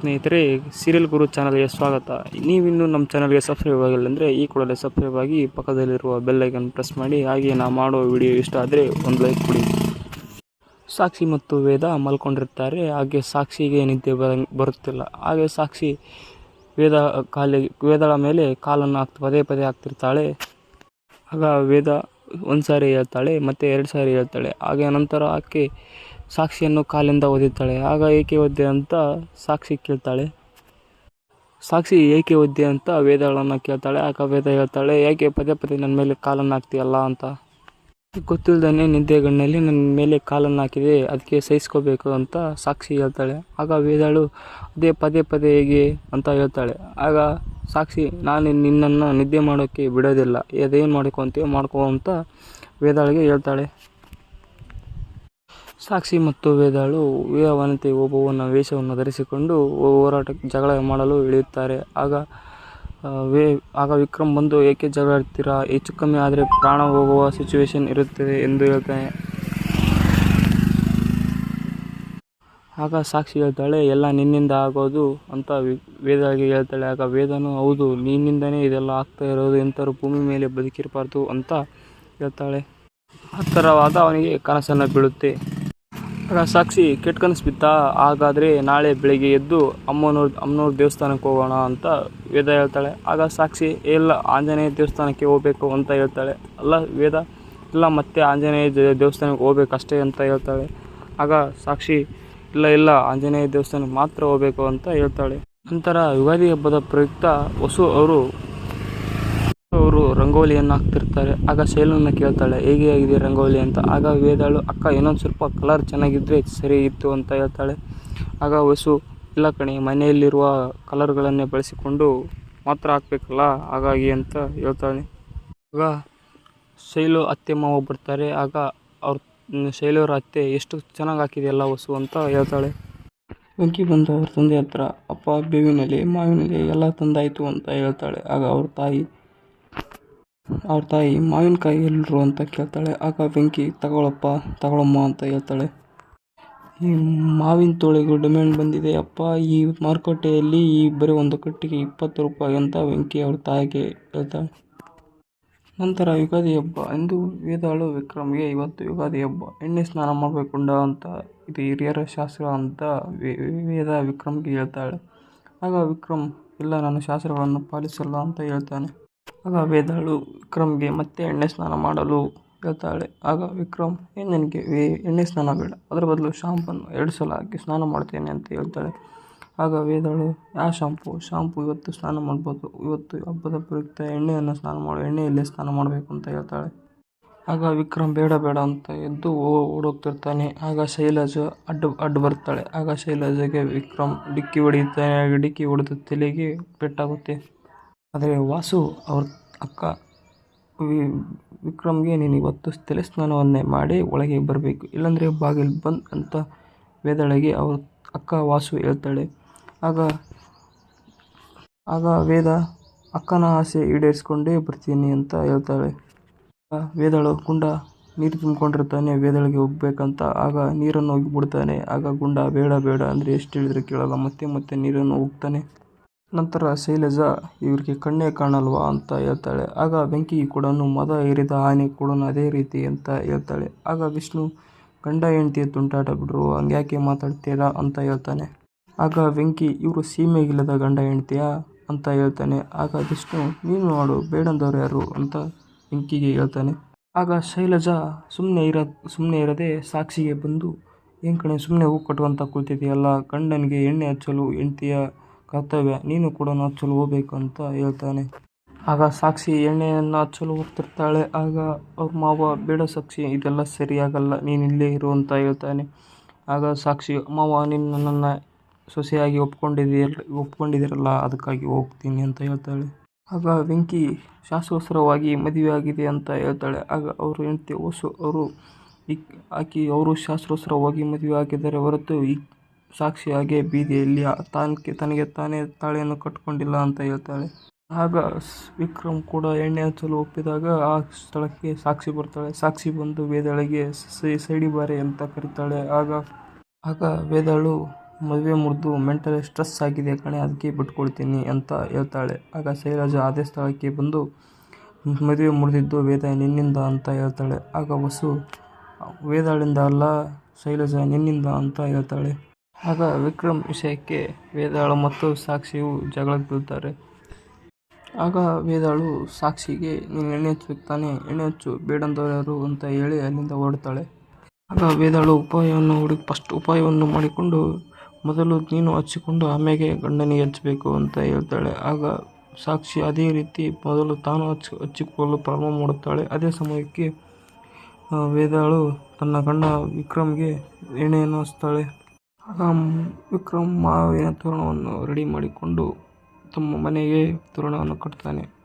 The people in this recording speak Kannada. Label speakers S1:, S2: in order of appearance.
S1: ಸ್ನೇಹಿತರೆ ಸೀರಿಯಲ್ ಗುರು ಚಾನಲ್ಗೆ ಸ್ವಾಗತ. ನೀವಿನ್ನೂ ನಮ್ಮ ಚಾನಲ್ಗೆ ಸಬ್ಸ್ಕ್ರೈಬ್ ಆಗಿಲ್ಲ ಅಂದರೆ ಈ ಕೂಡಲೇ ಸಬ್ಸ್ಕ್ರೈಬ್ ಆಗಿ ಪಕ್ಕದಲ್ಲಿರುವ ಬೆಲ್ಲೈಕನ್ ಪ್ರೆಸ್ ಮಾಡಿ. ಹಾಗೆ ನಾ ಮಾಡೋ ವಿಡಿಯೋ ಇಷ್ಟ ಆದರೆ ಒಂದು ಲೈಕ್ ಕೊಡಿ. ಸಾಕ್ಷಿ ಮತ್ತು ವೇದ ಮಲ್ಕೊಂಡಿರ್ತಾರೆ. ಹಾಗೆ ಸಾಕ್ಷಿಗೆ ನಿದ್ದೆ ಬರ- ಬರುತ್ತಿಲ್ಲ. ಹಾಗೆ ಸಾಕ್ಷಿ ವೇದ ಕಾಲಿ ವೇದಳ ಮೇಲೆ ಕಾಲನ್ನು ಹಾಕ್ತ, ಪದೇ ಪದೇ ಹಾಕ್ತಿರ್ತಾಳೆ. ಆಗ ವೇದ ಒಂದು ಸಾರಿ ಹೇಳ್ತಾಳೆ, ಮತ್ತು ಎರಡು ಸಾರಿ ಹೇಳ್ತಾಳೆ. ಹಾಗೆ ನಂತರ ಆಕೆ ಸಾಕ್ಷಿಯನ್ನು ಕಾಲಿಂದ ಒದಿತಾಳೆ. ಆಗ ಏಕೆ ಒದ್ದೆ ಅಂತ ಸಾಕ್ಷಿ ಕೇಳ್ತಾಳೆ. ಸಾಕ್ಷಿ ಏಕೆ ಒದ್ದೆ ಅಂತ ವೇದಗಳನ್ನು ಕೇಳ್ತಾಳೆ. ಆಗ ವೇದ ಹೇಳ್ತಾಳೆ, ಯಾಕೆ ಪದೇ ಪದೇ ನನ್ನ ಮೇಲೆ ಕಾಲನ್ನು ಹಾಕ್ತೀಯಲ್ಲ ಅಂತ. ಗೊತ್ತಿಲ್ಲದೇ ನಿದ್ದೆಗಣ್ಣಲ್ಲಿ ನನ್ನ ಮೇಲೆ ಕಾಲನ್ನು ಹಾಕಿದೆ, ಅದಕ್ಕೆ ಸಹಿಸ್ಕೋಬೇಕು ಅಂತ ಸಾಕ್ಷಿ ಹೇಳ್ತಾಳೆ. ಆಗ ವೇದಾಳು, ಅದೇ ಪದೇ ಪದೇ ಹೇಗೆ ಅಂತ ಹೇಳ್ತಾಳೆ. ಆಗ ಸಾಕ್ಷಿ, ನಾನು ನಿನ್ನನ್ನು ನಿದ್ದೆ ಮಾಡೋಕ್ಕೆ ಬಿಡೋದಿಲ್ಲ. ಅದೇನು ಮಾಡ್ಕೊಂತೀವಿ ಮಾಡ್ಕೋ ಅಂತ ವೇದಾಳಿಗೆ ಹೇಳ್ತಾಳೆ. ಸಾಕ್ಷಿ ಮತ್ತು ವೇದಾಳು ವೀರವನಿತೆ ಒಬ್ಬವನ ವೇಷವನ್ನು ಧರಿಸಿಕೊಂಡು ಹೋರಾಟಕ್ಕೆ ಜಗಳ ಮಾಡಲು ಇಳಿಯುತ್ತಾರೆ. ಆಗ ವೇ ಆಗ ವಿಕ್ರಮ್ ಬಂದು, ಏಕೆ ಜಗಳ ಆಡ್ತೀರಾ? ಹೆಚ್ಚು ಕಮ್ಮಿ ಆದರೆ ಪ್ರಾಣ ಹೋಗುವ ಸಿಚುವೇಶನ್ ಇರುತ್ತದೆ ಎಂದು ಹೇಳ್ತಾನೆ. ಆಗ ಸಾಕ್ಷಿ ಹೇಳ್ತಾಳೆ, ಎಲ್ಲ ನಿನ್ನಿಂದ ಆಗೋದು ಅಂತ ವೇದಾಗಿ ಹೇಳ್ತಾಳೆ. ಆಗ ವೇದನು, ಹೌದು, ನಿನ್ನಿಂದನೇ ಇದೆಲ್ಲ ಆಗ್ತಾ ಇರೋದು ಎಂಥರು ಭೂಮಿ ಮೇಲೆ ಬದುಕಿರಬಾರ್ದು ಅಂತ ಹೇಳ್ತಾಳೆ. ಹತ್ತರವಾದ ಅವನಿಗೆ ಕನಸನ್ನು ಬೀಳುತ್ತೆ. ಸಾಕ್ಷಿ ಕೆಟ್ಟ ಕನಸು ಬಿತ್ತಾ ಹಾಗಾದರೆ ನಾಳೆ ಬೆಳಿಗ್ಗೆ ಎದ್ದು ಅಮ್ಮನವ್ರ ಅಮ್ಮನವ್ರ ದೇವಸ್ಥಾನಕ್ಕೆ ಹೋಗೋಣ ಅಂತ ವೇದ ಹೇಳ್ತಾಳೆ. ಆಗ ಸಾಕ್ಷಿ ಇಲ್ಲ, ಆಂಜನೇಯ ದೇವಸ್ಥಾನಕ್ಕೆ ಹೋಗಬೇಕು ಅಂತ ಹೇಳ್ತಾಳೆ. ಅಲ್ಲ ವೇದ, ಇಲ್ಲ, ಮತ್ತೆ ಆಂಜನೇಯ ದೇವಸ್ಥಾನಕ್ಕೆ ಹೋಗ್ಬೇಕಷ್ಟೇ ಅಂತ ಹೇಳ್ತಾಳೆ. ಆಗ ಸಾಕ್ಷಿ, ಇಲ್ಲ ಇಲ್ಲ, ಆಂಜನೇಯ ದೇವಸ್ಥಾನಕ್ಕೆ ಮಾತ್ರ ಹೋಗಬೇಕು ಅಂತ ಹೇಳ್ತಾಳೆ. ನಂತರ ಯುಗಾದಿ ಹಬ್ಬದ ಪ್ರಯುಕ್ತ ವಸು ಅವರು ಅವರು ರಂಗೋಲಿಯನ್ನು ಹಾಕ್ತಿರ್ತಾರೆ ಆಗ ಶೈಲನ್ನು ಕೇಳ್ತಾಳೆ, ಹೇಗೆ ಆಗಿದೆ ರಂಗೋಲಿ ಅಂತ? ಆಗ ವೇದಾಳು, ಅಕ್ಕ, ಇನ್ನೊಂದು ಸ್ವಲ್ಪ ಕಲರ್ ಚೆನ್ನಾಗಿದ್ದರೆ ಸರಿ ಇತ್ತು ಅಂತ ಹೇಳ್ತಾಳೆ. ಆಗ ವಸು, ಇಲ್ಲ ಕಣೆ, ಮನೆಯಲ್ಲಿರುವ ಕಲರ್ಗಳನ್ನೇ ಬಳಸಿಕೊಂಡು ಮಾತ್ರ ಹಾಕ್ಬೇಕಲ್ಲ, ಹಾಗಾಗಿ ಅಂತ ಹೇಳ್ತಾಳೆ. ಆಗ ಶೈಲು, ಅತ್ತೆ, ಮಾವ ಬರ್ತಾರೆ. ಆಗ ಅವ್ರ ಶೈಲವ್ರ ಅತ್ತೆ, ಎಷ್ಟು ಚೆನ್ನಾಗಿ ಹಾಕಿದೆಯಲ್ಲ ವಸು? ಅಂತ ಹೇಳ್ತಾಳೆ. ಬೆಂಕಿ ಬಂದು ಅವ್ರ ತಂದೆ ಹತ್ರ, ಅಪ್ಪ, ಬೇವಿನಲ್ಲಿ, ಮಾವಿನಲ್ಲಿ ಎಲ್ಲ ತಂದಾಯಿತು ಅಂತ ಹೇಳ್ತಾಳೆ. ಆಗ ಅವ್ರ ತಾಯಿ ಅವ್ರ ತಾಯಿ ಮಾವಿನಕಾಯಿ ಎಲ್ಲರು ಅಂತ ಕೇಳ್ತಾಳೆ, ಆಗ ವೆಂಕಿ, ತಗೊಳಪ್ಪ, ತಗೊಳಮ್ಮ ಅಂತ ಹೇಳ್ತಾಳೆ. ಈ ಮಾವಿನ ತೋಳಿಗೂ ಡಿಮ್ಯಾಂಡ್ ಬಂದಿದೆ, ಅಪ್ಪ, ಈ ಮಾರುಕಟ್ಟೆಯಲ್ಲಿ ಈ ಬರೀ ಒಂದು ಕಟ್ಟಿಗೆ ಇಪ್ಪತ್ತು ರೂಪಾಯಿ ಅಂತ ವೆಂಕಿ ಅವ್ರ ತಾಯಿಗೆ ಹೇಳ್ತಾಳೆ. ನಂತರ ಯುಗಾದಿ ಹಬ್ಬ, ಎಂದು ವೇದಾಳು ವಿಕ್ರಮ್ಗೆ ಇವತ್ತು ಯುಗಾದಿ ಹಬ್ಬ, ಎಣ್ಣೆ ಸ್ನಾನ ಮಾಡಬೇಕುಂಡ ಅಂತ ಇದು ಹಿರಿಯರ ಶಾಸ್ತ್ರ ಅಂತ ವೇದ ವಿಕ್ರಮ್ಗೆ ಹೇಳ್ತಾಳೆ. ಆಗ ವಿಕ್ರಮ್, ಇಲ್ಲ ನಾನು ಶಾಸ್ತ್ರಗಳನ್ನು ಪಾಲಿಸಲ್ಲ ಅಂತ ಹೇಳ್ತಾನೆ. ಆಗ ವೇದಾಳು ವಿಕ್ರಮ್ಗೆ ಮತ್ತೆ ಎಣ್ಣೆ ಸ್ನಾನ ಮಾಡಲು ಹೇಳ್ತಾಳೆ. ಆಗ ವಿಕ್ರಮ್ ನನಗೆ ಎಣ್ಣೆ ಸ್ನಾನ ಬೇಡ. ಅದರ ಬದಲು ಶಾಂಪನ್ನು ಎರಡು ಸಲ ಹಾಕಿ ಸ್ನಾನ ಮಾಡ್ತೇನೆ ಅಂತ ಹೇಳ್ತಾಳೆ. ಆಗ ವೇದಾಳು ಯಾವ ಶಾಂಪು? ಶಾಂಪು ಇವತ್ತು ಸ್ನಾನ ಮಾಡ್ಬೋದು. ಇವತ್ತು ಹಬ್ಬದ ಪ್ರಯುಕ್ತ ಎಣ್ಣೆಯನ್ನು ಸ್ನಾನ ಮಾಡು. ಎಣ್ಣೆಯಲ್ಲೇ ಸ್ನಾನ ಮಾಡಬೇಕು ಅಂತ ಹೇಳ್ತಾಳೆ. ಆಗ ವಿಕ್ರಮ್, ಬೇಡ ಬೇಡ ಅಂತ ಎದ್ದು ಓಡೋಗ್ತಿರ್ತಾನೆ. ಆಗ ಶೈಲಜ ಅಡ್ಡ ಅಡ್ಡ ಬರ್ತಾಳೆ. ಆಗ ಶೈಲಜಗೆ ವಿಕ್ರಮ್, ಡಿಕ್ಕಿ ಹೊಡೆಯುತ್ತಾನೆ ಡಿಕ್ಕಿ ಹೊಡೆದ ತಲೆಗೆ ಪೆಟ್ಟಾಗುತ್ತೆ. ಆದರೆ ವಾಸು, ಅವ್ರ ಅಕ್ಕ ವಿ- ವಿಕ್ರಮ್ಗೆ ನೀನು ಇವತ್ತು ತಲೆ ಸ್ನಾನವನ್ನೇ ಮಾಡಿ ಒಳಗೆ ಬರಬೇಕು. ಇಲ್ಲಾಂದರೆ ಬಾಗಿಲು ಬಂದ್ ಅಂತ ವೇದಳೆಗೆ ಅವ್ರ ಅಕ್ಕ ವಾಸು ಹೇಳ್ತಾಳೆ. ಆಗ ಆಗ ವೇದ ಅಕ್ಕನ ಆಸೆ ಈಡೇರಿಸ್ಕೊಂಡೇ ಬರ್ತೀನಿ ಅಂತ ಹೇಳ್ತಾಳೆ. ವೇದಳು, ಗುಂಡ ನೀರು ತುಂಬಿಕೊಂಡಿರ್ತಾನೆ, ವೇದಳಿಗೆ ಹೋಗ್ಬೇಕಂತ. ಆಗ ನೀರನ್ನು ಹೋಗಿ ಬಿಡ್ತಾನೆ ಆಗ ಗುಂಡ, ಬೇಡ ಬೇಡ, ಅಂದರೆ ಎಷ್ಟು ಹೇಳಿದ್ರೆ ಕೇಳಲ್ಲ. ಮತ್ತೆ ಮತ್ತೆ ನೀರನ್ನು ಹೋಗ್ತಾನೆ. ನಂತರ ಶೈಲಜಾ, ಇವರಿಗೆ ಕಣ್ಣೇ ಕಾಣಲ್ವಾ? ಅಂತ ಹೇಳ್ತಾಳೆ. ಆಗ ಬೆಂಕಿ ಕೂಡ ಮದ ಏರಿದ ಆನೆ ಕೂಡ ಅದೇ ರೀತಿ ಅಂತ ಹೇಳ್ತಾಳೆ. ಆಗ ವಿಷ್ಣು, ಗಂಡ ಹೆಂಡತಿ ತುಂಟಾಟ ಬಿಡ್ರು, ಹಂಗ್ಯಾಕೆ ಮಾತಾಡ್ತೀರಾ? ಅಂತ ಹೇಳ್ತಾನೆ. ಆಗ ವೆಂಕಿ ಇವರು ಸೀಮೆಗಿಲ್ಲದ ಗಂಡ ಹೆಂಡತಿಯ? ಅಂತ ಹೇಳ್ತಾನೆ. ಆಗ ವಿಷ್ಣು, ನೀನು ನೋಡು, ಬೇಡಂದವ್ರು ಯಾರು? ಅಂತ ಬೆಂಕಿಗೆ ಹೇಳ್ತಾನೆ. ಆಗ ಶೈಲಜಾ ಸುಮ್ಮನೆ ಇರ ಸುಮ್ಮನೆ ಇರದೆ ಸಾಕ್ಷಿಗೆ ಬಂದು, ಏನು ಕಣೆ ಸುಮ್ಮನೆ ಹೂ ಕಟ್ಟುವಂಥ ಕೂತಿದೆಯಲ್ಲ ಗಂಡನಿಗೆ ಎಣ್ಣೆ ಹಚ್ಚಲು, ಹೆಂಡ್ತಿಯ ಕರ್ತವ್ಯ. ನೀನು ಕೂಡ ಹಚ್ಚಲು ಹೋಗ್ಬೇಕು ಅಂತ ಹೇಳ್ತಾನೆ. ಆಗ ಸಾಕ್ಷಿ ಎಣ್ಣೆಯನ್ನು ಹಚ್ಚಲು ಹೋಗ್ತಿರ್ತಾಳೆ. ಆಗ ಅವ್ರ ಮಾವ, ಬೇಡ ಸಾಕ್ಷಿ, ಇದೆಲ್ಲ ಸರಿಯಾಗಲ್ಲ, ನೀನು ಇಲ್ಲೇ ಇರು ಅಂತ ಹೇಳ್ತಾನೆ. ಆಗ ಸಾಕ್ಷಿ, ಮಾವ ನೀನು ನನ್ನನ್ನು ಸೊಸೆಯಾಗಿ ಒಪ್ಕೊಂಡಿದ್ದೀರ ಒಪ್ಕೊಂಡಿದ್ದೀರಲ್ಲ, ಅದಕ್ಕಾಗಿ ಹೋಗ್ತೀನಿ ಅಂತ ಹೇಳ್ತಾಳೆ. ಆಗ ವೆಂಕಿ ಮದುವೆ ಆಗಿದೆ ಅಂತ ಹೇಳ್ತಾಳೆ. ಆಗ ಅವರು ಹೆಂಡತಿ ಹೊಸು ಅವರು ಆಕಿ, ಅವರು ಶಾಸ್ತ್ರೋತ್ಸರವಾಗಿ ಮದುವೆ ಆಗಿದ್ದಾರೆ, ಹೊರತು ಈ ಸಾಕ್ಷಿ ಹಾಗೆ ಬೀದಿಯಲ್ಲಿ ತಾನಕ್ಕೆ ತನಗೆ ತಾನೇ ತಾಳೆಯನ್ನು ಕಟ್ಕೊಂಡಿಲ್ಲ ಅಂತ ಹೇಳ್ತಾಳೆ. ಆಗ ವಿಕ್ರಮ್ ಕೂಡ ಎಣ್ಣೆ ಹಚ್ಚಲು ಒಪ್ಪಿದಾಗ ಆ ಸ್ಥಳಕ್ಕೆ ಸಾಕ್ಷಿ ಬರ್ತಾಳೆ. ಸಾಕ್ಷಿ ಬಂದು ವೇದಾಳಿಗೆ ಸೈಡಿ ಬಾರೆ ಅಂತ ಕರೀತಾಳೆ. ಆಗ ಆಗ ವೇದಾಳು, ಮದುವೆ ಮುರಿದು ಮೆಂಟಲಿ ಸ್ಟ್ರೆಸ್ ಆಗಿದೆ ಕಣೆ ಅದಕ್ಕೆ ಬಿಟ್ಕೊಳ್ತೀನಿ ಅಂತ ಹೇಳ್ತಾಳೆ. ಆಗ ಶೈಲಜ ಅದೇ ಸ್ಥಳಕ್ಕೆ ಬಂದು, ಮದುವೆ ಮುರಿದಿದ್ದು ವೇದ ನಿನ್ನಿಂದ ಅಂತ ಹೇಳ್ತಾಳೆ. ಆಗ ವಸು, ವೇದಾಳಿಂದ ಅಲ್ಲ ಶೈಲಜ ನಿನ್ನಿಂದ ಅಂತ ಹೇಳ್ತಾಳೆ. ಆಗ ವಿಕ್ರಮ್ ವಿಷಯಕ್ಕೆ ವೇದಾಳು ಮತ್ತು ಸಾಕ್ಷಿಯು ಜಗಳಕ್ಕೆ ಬೀಳ್ತಾರೆ. ಆಗ ವೇದಾಳು ಸಾಕ್ಷಿಗೆ, ನೀನು ಎಣ್ಣೆ ಹಚ್ಚುತ್ತಾನೆ ತಾನೇ ಎಣ್ಣೆ ಹಚ್ಚು ಬೇಡಂದವರು ಅಂತ ಹೇಳಿ ಅಲ್ಲಿಂದ ಓಡ್ತಾಳೆ ಆಗ ವೇದಾಳು ಉಪಾಯವನ್ನು ಹುಡುಕಿ ಫಸ್ಟ್ ಉಪಾಯವನ್ನು ಮಾಡಿಕೊಂಡು, ಮೊದಲು ನೀನು ಹಚ್ಚಿಕೊಂಡು ಆಮೇಲೆ ಗಂಡನಿಗೆ ಹಚ್ಚಬೇಕು ಅಂತ ಹೇಳ್ತಾಳೆ. ಆಗ ಸಾಕ್ಷಿ ಅದೇ ರೀತಿ ಮೊದಲು ತಾನು ಹಚ್ಚಿ, ಹಚ್ಚಿಕೊಳ್ಳಲು ಪ್ರಾರಂಭ ಮಾಡುತ್ತಾಳೆ. ಅದೇ ಸಮಯಕ್ಕೆ ವೇದಾಳು ತನ್ನ ಗಂಡ ವಿಕ್ರಮ್ಗೆ ಎಣ್ಣೆಯನ್ನು ಹಚ್ತಾಳೆ. ವಿಕ್ರಮ್ ಮಾವಿನ ತೋರಣವನ್ನು ರೆಡಿ ಮಾಡಿಕೊಂಡು ತಮ್ಮ ಮನೆಗೆ ತೋರಣವನ್ನು ಕಟ್ತಾನೆ.